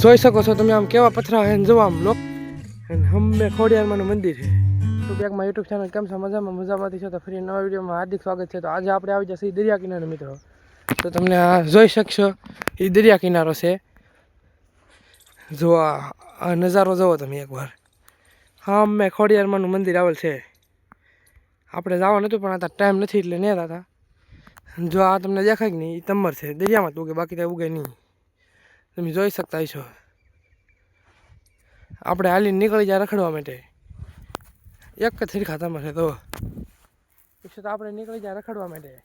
જોઈ શકો છો તમે આમ કેવા પથરા હે જોવા આમ લોક અને હમે ખોડિયારમાંનું મંદિર છે. તો બેગમાં યુટ્યુબ ચેનલ કેમ છે? મજામાં? મજામાંથી છો? તો ફરી નવા વિડીયોમાં હાર્દિક સ્વાગત છે. તો આજે આપણે આવી જશે દરિયા કિનારે મિત્રો. તો તમને આ જોઈ શકશો એ દરિયા કિનારો છે. જો આ નજારો જુઓ તમે એકવાર. હા મેં ખોડિયારમાંનું મંદિર આવેલ છે. આપણે જવાનું હતું પણ આ ટાઈમ નથી એટલે નહીં હતા જો આ તમને દેખાય કે નહીં એ તમર છે. દરિયામાં તો ઉગે, બાકી ત્યાં ઉગે નહીં. તમે જોઈ શકતા છો આપણે હાલીને નીકળી જાય રખડવા માટે. એક જ થીરખા તમર છે તો. પછી તો આપણે નીકળી જાય રખડવા માટે.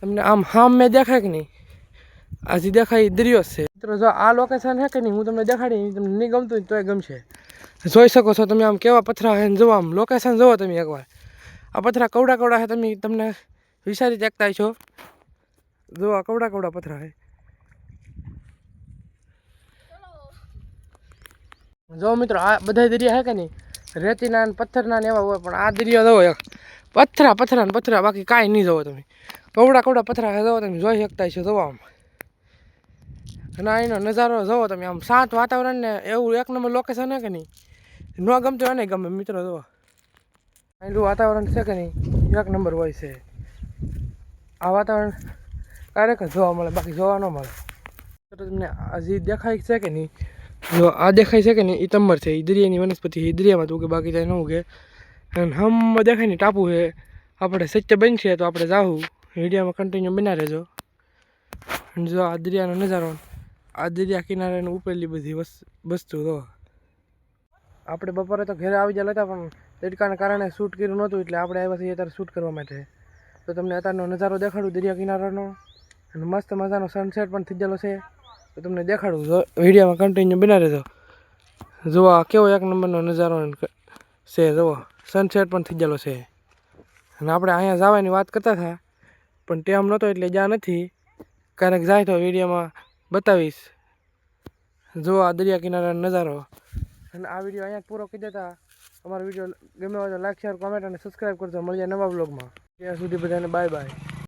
તમને આમ હામ મેં દેખાય કે નહીં? આજે દેખાય દરિયો છે. મિત્રો, જો આ લોકેશન છે કે નહીં, હું તમને દેખાડી તમને નહીં ગમતું તોય ગમશે. જોઈ શકો છો તમે આમ કેવા પથરા છે જોવા આમ. લોકેશન જોવો તમે એકવાર. આ પથરા કવડા કવડા છે, તમે તમને વિચારી શકતા છો જો આ કવડા કવડા પથરા છે. જો મિત્રો, આ બધા દરિયા છે કે નહીં? રેતીના ને પથ્થરના એવા હોય, પણ આ દરિયો જોવો એક પથરા પથરા ને પથરા, બાકી કાંઈ નહીં જોવો તમે. કવડા કવડા પથરા છે, જોવો તમે. જોઈ શકતા છો, જોવો આમ. અને અહીંનો એનો નજારો જવો તમે. આમ શાંત વાતાવરણ ને એવું એક નંબર લોકેશન હે કે નહીં? ન ગમતું હોય ને ગમે. મિત્રો, જોવો. અહીંનું વાતાવરણ છે કે નહીં? એક નંબર હોય છે. આ વાતાવરણ ક્યારેક જોવા મળે, બાકી જોવા ન મળે. તો તમને હજી દેખાય છે કે નહીં, જો આ દેખાય છે કે નહીં એ તમર છે એ દરિયાની વનસ્પતિ એ દરિયામાં તો ઉગે, બાકી ત્યાં ન ઉગે. અને હમ દેખાય ને ટાપુ છે, આપણે સત્ય બનશે તો આપણે જાવું વિડીયોમાં કન્ટિન્યુ બના રહેજો. જો આ દરિયાનો નજારો, આ દરિયા કિનારાની ઉપરેલી બધી વસ, વસ્તુ તો. આપણે બપોરે તો ઘરે આવી ગયેલા હતા, પણ તડકાના કારણે શૂટ કર્યું નહોતું, એટલે આપણે આવ્યા છીએ અત્યારે શૂટ કરવા માટે. તો તમને અત્યારનો નજારો દેખાડું દરિયા કિનારાનો? અને મસ્ત મજાનો સનસેટ પણ થઈ ગયેલો છે. તો તમને દેખાડું, જો વિડીયોમાં કન્ટિન્યુ બના રહેજો. જુઓ આ કેવો એક નંબરનો નજારો છે, જુઓ. સનસેટ પણ થઈ ગયેલો છે. અને આપણે અહીંયા જવાની વાત કરતા હતા, પણ ટેમ નહોતો એટલે જ્યાં નથી. ક્યારેક જાય તો વિડીયોમાં બતાવીશ. જુઓ આ દરિયા કિનારાનો નજારો. અને આ વીડિયો અહીંયા પૂરો કરી દેતા. અમારો વીડિયો ગમે હોય તો લાઈક શેર કોમેન્ટ અને સબસ્ક્રાઈબ કરજો. મળીએ નવા બ્લોગમાં ત્યાં સુધી બધાને બાય બાય